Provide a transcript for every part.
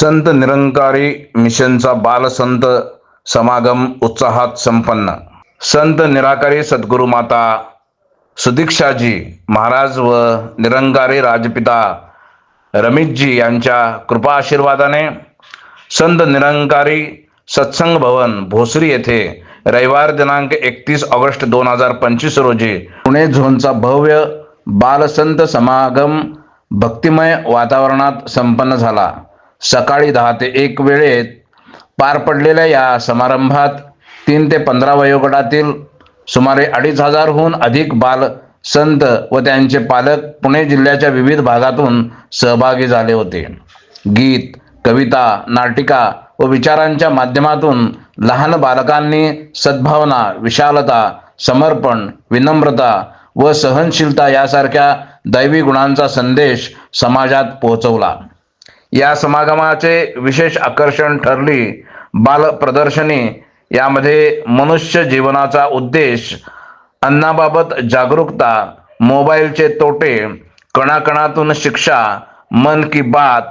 संत निरंकारी मिशनचा बालसंत समागम उत्साहात संपन्न. संत निराकारी सद्गुरू माता सुदीक्षाजी महाराज व निरंकारी राजपिता रमेशजी यांच्या कृपा आशीर्वादाने संत निरंकारी सत्संग भवन भोसरी येथे रविवार दिनांक एकतीस ऑगस्ट दोन हजार पंचवीस रोजी पुणे झोनचा भव्य बालसंत समागम भक्तिमय वातावरणात संपन्न झाला. सकाळी दहा ते एक वेळेत पार पडलेल्या या समारंभात तीन ते पंधरा वयोगटातील सुमारे अडीच हजारहून अधिक बाल संत व त्यांचे पालक पुणे जिल्ह्याच्या विविध भागातून सहभागी झाले होते. गीत कविता नाटिका व विचारांच्या माध्यमातून लहान बालकांनी सद्भावना विशालता समर्पण विनम्रता व सहनशीलता यासारख्या दैवी गुणांचा संदेश समाजात पोहोचवला. या समागमाचे विशेष आकर्षण ठरली बाल प्रदर्शनी. यामध्ये मनुष्य जीवनाचा उद्देश अन्नाबाबत जागरूकता मोबाईलचे तोटे कणाकणातून शिक्षा मन की बात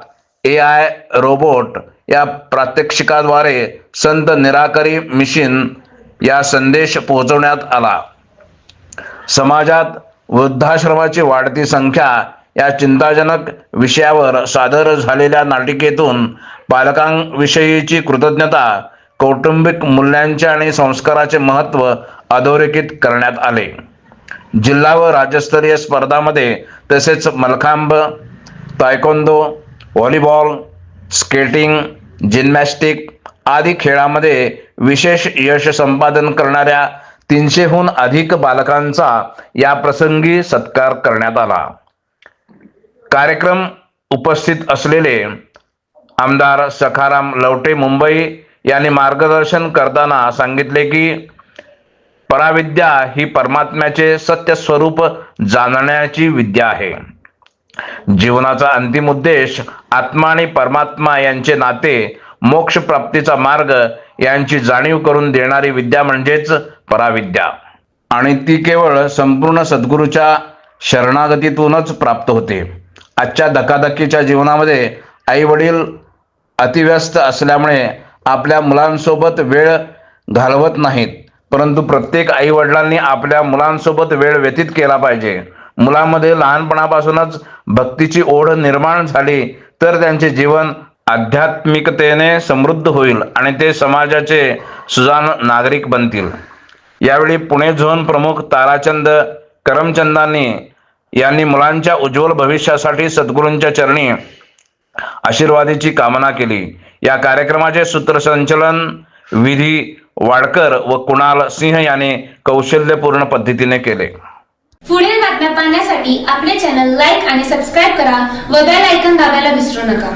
ए आय रोबोट या प्रात्यक्षिकाद्वारे संत निराकरी मिशन या संदेश पोहोचवण्यात आला. समाजात वृद्धाश्रमाची वाढती संख्या या चिंताजनक विषयावर सादर झालेल्या नाटिकेतून पालकांविषयीची कृतज्ञता कौटुंबिक मूल्यांचे आणि संस्काराचे महत्त्व अधोरेखित करण्यात आले. जिल्हा व राज्यस्तरीय स्पर्धामध्ये तसेच mallakhamb taekwondo volleyball skating gymnastic आदी खेळामध्ये विशेष यश संपादन करणाऱ्या तीनशेहून अधिक बालकांचा या प्रसंगी सत्कार करण्यात आला. कार्यक्रम उपस्थित असलेले आमदार सखाराम लवटे मुंबई यांनी मार्गदर्शन करताना सांगितले की पराविद्या ही परमात्म्याचे सत्य स्वरूप जाणण्याची विद्या आहे. जीवनाचा अंतिम उद्देश आत्मा आणि परमात्मा यांचे नाते मोक्ष प्राप्तीचा मार्ग यांची जाणीव करून देणारी विद्या म्हणजेच पराविद्या. आणि ती केवळ संपूर्ण सद्गुरूच्या शरणागतीतूनच प्राप्त होते. आजच्या धकाधकीच्या जीवनामध्ये आई वडील अतिव्यस्त असल्यामुळे आपल्या मुलांसोबत वेळ घालवत नाहीत. परंतु प्रत्येक आई वडिलांनी आपल्या मुलांसोबत वेळ व्यतीत केला पाहिजे. मुलांमध्ये लहानपणापासूनच भक्तीची ओढ निर्माण झाली तर त्यांचे जीवन आध्यात्मिकतेने समृद्ध होईल आणि ते समाजाचे सुजाण नागरिक बनतील. यावेळी पुणे झोन प्रमुख ताराचंद करमचंदांनी यांनी मुलांच्या उज्ज्वल भविष्यासाठी सद्गुरूंच्या चरणी आशीर्वादीची कामना केली. या कार्यक्रमाचे सूत्रसंचलन विधी वाडकर व कुणाल सिंह यांनी कौशल्यपूर्ण पद्धतीने केले. पुढील बातम्या पाहण्यासाठी आपले चॅनल लाईक आणि सबस्क्राईब करा व बेल ऐकन दाबायला विसरू नका.